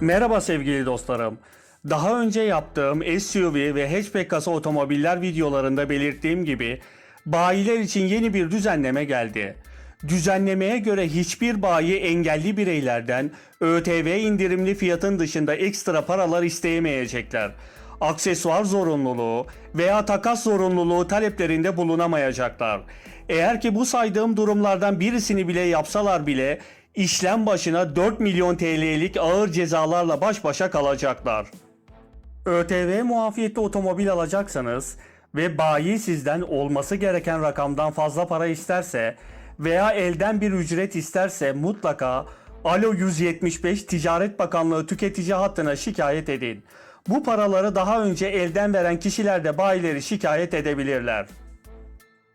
Merhaba sevgili dostlarım. Daha önce yaptığım SUV ve hatchback kasa otomobiller videolarında belirttiğim gibi bayiler için yeni bir düzenleme geldi. Düzenlemeye göre hiçbir bayi engelli bireylerden ÖTV indirimli fiyatın dışında ekstra paralar isteyemeyecekler. Aksesuar zorunluluğu veya takas zorunluluğu taleplerinde bulunamayacaklar. Eğer ki bu saydığım durumlardan birisini bile yapsalar bile işlem başına 4 milyon TL'lik ağır cezalarla baş başa kalacaklar. ÖTV muafiyetli otomobil alacaksanız ve bayi sizden olması gereken rakamdan fazla para isterse veya elden bir ücret isterse mutlaka Alo 175 Ticaret Bakanlığı tüketici hattına şikayet edin. Bu paraları daha önce elden veren kişiler de bayileri şikayet edebilirler.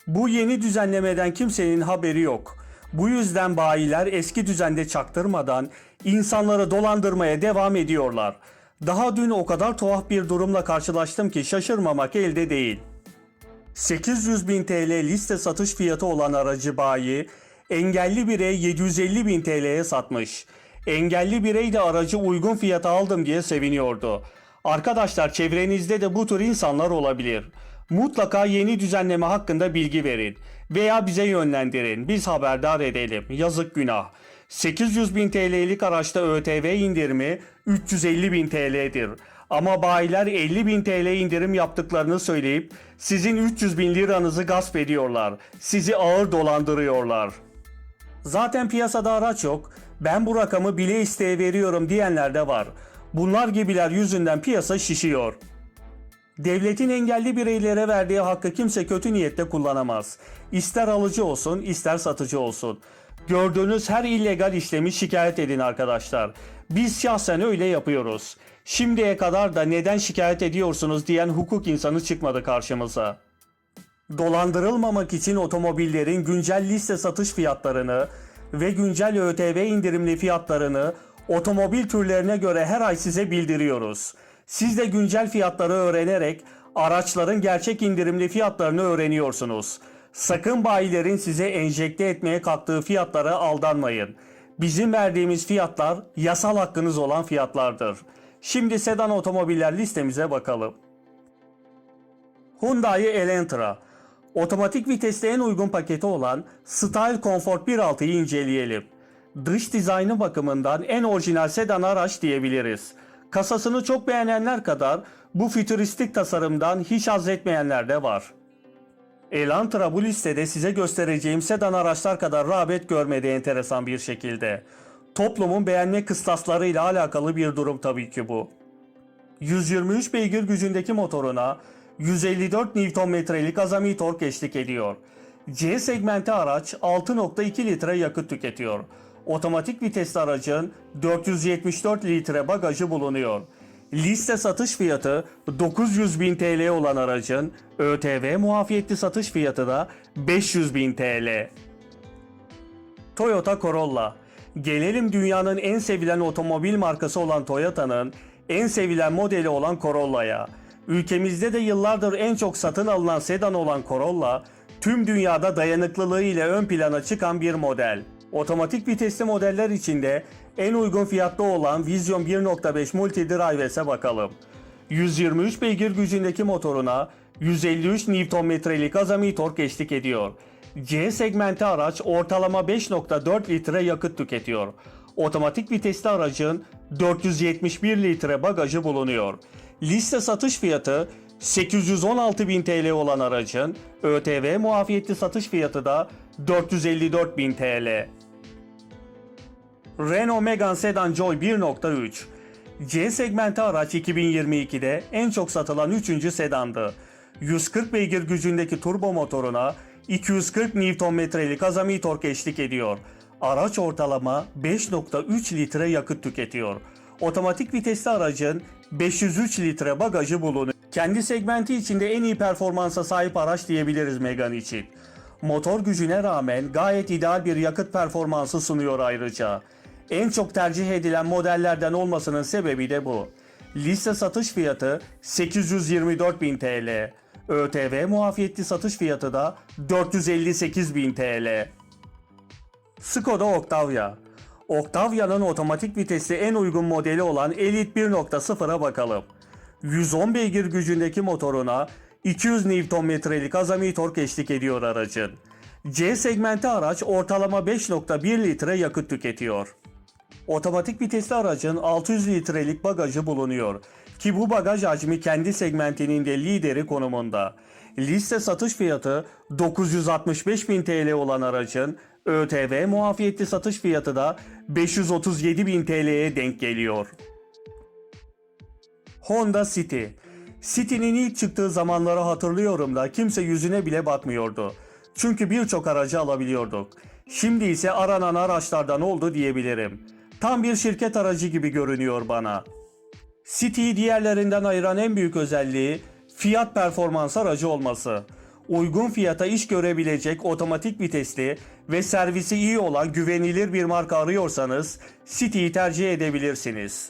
Bu yeni düzenlemeden kimsenin haberi yok. Bu yüzden bayiler eski düzende çaktırmadan insanları dolandırmaya devam ediyorlar. Daha dün o kadar tuhaf bir durumla karşılaştım ki şaşırmamak elde değil. 800 bin TL liste satış fiyatı olan aracı bayi engelli birey 750 bin TL'ye satmış. Engelli birey de aracı uygun fiyata aldım diye seviniyordu. Arkadaşlar çevrenizde de bu tür insanlar olabilir. Mutlaka yeni düzenleme hakkında bilgi verin veya bize yönlendirin. Biz haberdar edelim. Yazık günah. 800 bin TL'lik araçta ÖTV indirimi 350 bin TL'dir. Ama bayiler 50 bin TL indirim yaptıklarını söyleyip sizin 300 bin liranızı gasp ediyorlar. Sizi ağır dolandırıyorlar. Zaten piyasada araç yok. Ben bu rakamı bile isteye veriyorum diyenler de var. Bunlar gibiler yüzünden piyasa şişiyor. Devletin engelli bireylere verdiği hakkı kimse kötü niyette kullanamaz. İster alıcı olsun, ister satıcı olsun. Gördüğünüz her illegal işlemi şikayet edin arkadaşlar. Biz şahsen öyle yapıyoruz. Şimdiye kadar da neden şikayet ediyorsunuz diyen hukuk insanı çıkmadı karşımıza. Dolandırılmamak için otomobillerin güncel liste satış fiyatlarını ve güncel ÖTV indirimli fiyatlarını otomobil türlerine göre her ay size bildiriyoruz. Siz de güncel fiyatları öğrenerek araçların gerçek indirimli fiyatlarını öğreniyorsunuz. Sakın bayilerin size enjekte etmeye kalktığı fiyatlara aldanmayın. Bizim verdiğimiz fiyatlar yasal hakkınız olan fiyatlardır. Şimdi sedan otomobiller listemize bakalım. Hyundai Elantra. Otomatik viteste en uygun paketi olan Style Comfort 1.6'yı inceleyelim. Dış dizaynı bakımından en orijinal sedan araç diyebiliriz. Kasasını çok beğenenler kadar bu fütüristik tasarımdan hiç haz etmeyenler de var. Elantra bu listede size göstereceğim sedan araçlar kadar rağbet görmedi enteresan bir şekilde. Toplumun beğenme kıstaslarıyla alakalı bir durum tabii ki bu. 123 beygir gücündeki motoruna 154 Nm'lik azami tork eşlik ediyor. C segmenti araç 6.2 litre yakıt tüketiyor. Otomatik vitesli aracın 474 litre bagajı bulunuyor. Liste satış fiyatı 900 bin TL olan aracın ÖTV muafiyetli satış fiyatı da 500 bin TL. Toyota Corolla. Gelelim dünyanın en sevilen otomobil markası olan Toyota'nın en sevilen modeli olan Corolla'ya. Ülkemizde de yıllardır en çok satın alınan sedan olan Corolla, tüm dünyada dayanıklılığı ile ön plana çıkan bir model. Otomatik vitesli modeller içinde en uygun fiyatlı olan Vision 1.5 Multi Drive bakalım. 123 beygir gücündeki motoruna 153 Nm'lik azami tork eşlik ediyor. C segmenti araç ortalama 5.4 litre yakıt tüketiyor. Otomatik vitesli aracın 471 litre bagajı bulunuyor. Liste satış fiyatı 816 bin TL olan aracın ÖTV muafiyetli satış fiyatı da 454 bin TL. Renault Megane Sedan Joy 1.3 C segmenti araç 2022'de en çok satılan 3. sedandı. 140 beygir gücündeki turbo motoruna 240 Nm'lik azami tork eşlik ediyor. Araç ortalama 5.3 litre yakıt tüketiyor. Otomatik vitesli aracın 503 litre bagajı bulunuyor. Kendi segmenti içinde en iyi performansa sahip araç diyebiliriz Megane için. Motor gücüne rağmen gayet ideal bir yakıt performansı sunuyor ayrıca. En çok tercih edilen modellerden olmasının sebebi de bu. Liste satış fiyatı 824.000 TL. ÖTV muafiyetli satış fiyatı da 458.000 TL. Skoda Octavia. Octavia'nın otomatik vitesli en uygun modeli olan Elite 1.0'a bakalım. 110 beygir gücündeki motoruna 200 Nm'lik azami tork eşlik ediyor aracın. C segmenti araç ortalama 5.1 litre yakıt tüketiyor. Otomatik vitesli aracın 600 litrelik bagajı bulunuyor ki bu bagaj hacmi kendi segmentinin de lideri konumunda. Liste satış fiyatı 965 bin TL olan aracın ÖTV muafiyetli satış fiyatı da 537 bin TL'ye denk geliyor. Honda City. City'nin ilk çıktığı zamanları hatırlıyorum da kimse yüzüne bile bakmıyordu. Çünkü birçok aracı alabiliyorduk. Şimdi ise aranan araçlardan oldu diyebilirim. Tam bir şirket aracı gibi görünüyor bana. City'yi diğerlerinden ayıran en büyük özelliği fiyat performans aracı olması. Uygun fiyata iş görebilecek otomatik vitesli ve servisi iyi olan güvenilir bir marka arıyorsanız City'yi tercih edebilirsiniz.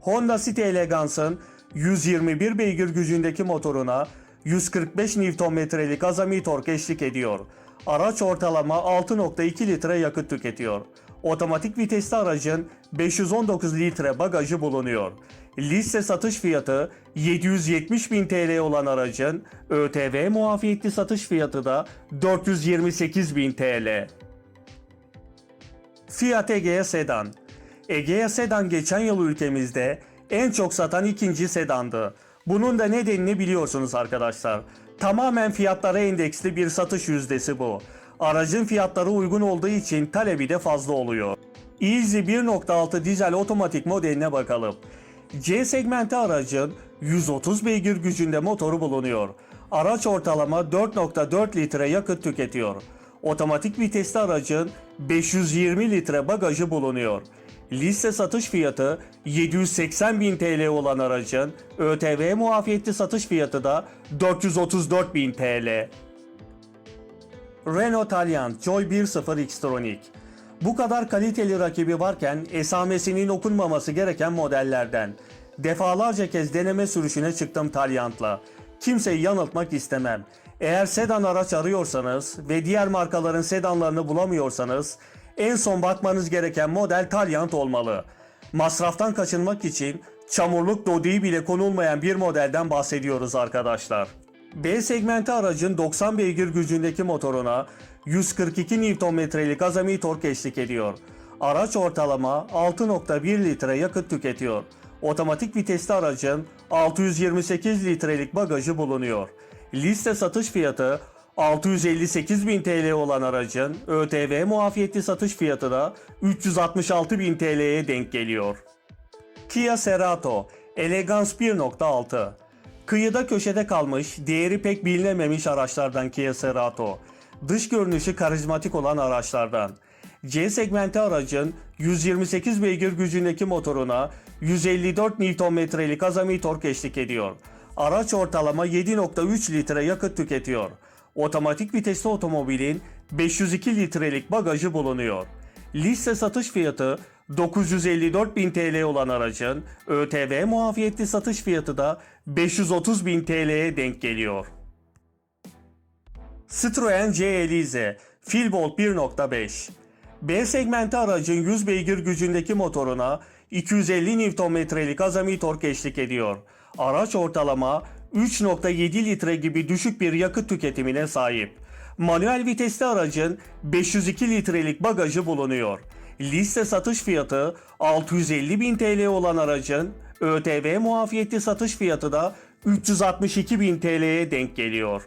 Honda City Elegance'ın 121 beygir gücündeki motoruna 145 Nm'lik azami tork eşlik ediyor. Araç ortalama 6.2 litre yakıt tüketiyor. Otomatik vitesli aracın 519 litre bagajı bulunuyor. Liste satış fiyatı 770 bin TL olan aracın ÖTV muafiyetli satış fiyatı da 428 bin TL. Fiat Egea Sedan Egea Sedan geçen yıl ülkemizde en çok satan ikinci sedandı. Bunun da nedenini biliyorsunuz arkadaşlar. Tamamen fiyatlara endeksli bir satış yüzdesi bu. Aracın fiyatları uygun olduğu için talebi de fazla oluyor. Easy 1.6 dizel otomatik modeline bakalım. C segmenti aracın 130 beygir gücünde motoru bulunuyor. Araç ortalama 4.4 litre yakıt tüketiyor. Otomatik vitesli aracın 520 litre bagajı bulunuyor. Liste satış fiyatı 780 bin TL olan aracın ÖTV muafiyetli satış fiyatı da 434 bin TL. Renault Taliant Joy 1.0 Xtronic bu kadar kaliteli rakibi varken esamesinin okunmaması gereken modellerden. Defalarca kez deneme sürüşüne çıktım Taliant'la. Kimseyi yanıltmak istemem. Eğer sedan araç arıyorsanız ve diğer markaların sedanlarını bulamıyorsanız en son bakmanız gereken model Taliant olmalı. Masraftan kaçınmak için çamurluk dodiği bile konulmayan bir modelden bahsediyoruz arkadaşlar. B segmenti aracın 90 beygir gücündeki motoruna 142 Nm'lik azami tork eşlik ediyor. Araç ortalama 6.1 litre yakıt tüketiyor. Otomatik vitesli aracın 628 litrelik bagajı bulunuyor. Liste satış fiyatı 658 bin TL olan aracın ÖTV muafiyetli satış fiyatı da 366 bin TL'ye denk geliyor. Kia Cerato Elegance 1.6 Kıyıda köşede kalmış, değeri pek bilinememiş araçlardan Kia Cerato. Dış görünüşü karizmatik olan araçlardan. C segmenti aracın 128 beygir gücündeki motoruna 154 Nm'lik azami tork eşlik ediyor. Araç ortalama 7.3 litre yakıt tüketiyor. Otomatik vitesli otomobilin 502 litrelik bagajı bulunuyor. Liste satış fiyatı 954 bin TL olan aracın ÖTV muafiyetli satış fiyatı da 530 bin TL'ye denk geliyor. Citroen C Elize Filbolt 1.5 B segmenti aracın 100 beygir gücündeki motoruna 250 Nm'lik azami tork eşlik ediyor. Araç ortalama 3.7 litre gibi düşük bir yakıt tüketimine sahip. Manuel vitesli aracın 502 litrelik bagajı bulunuyor. Liste satış fiyatı 650 bin TL olan aracın ÖTV muafiyetli satış fiyatı da 362 bin TL'ye denk geliyor.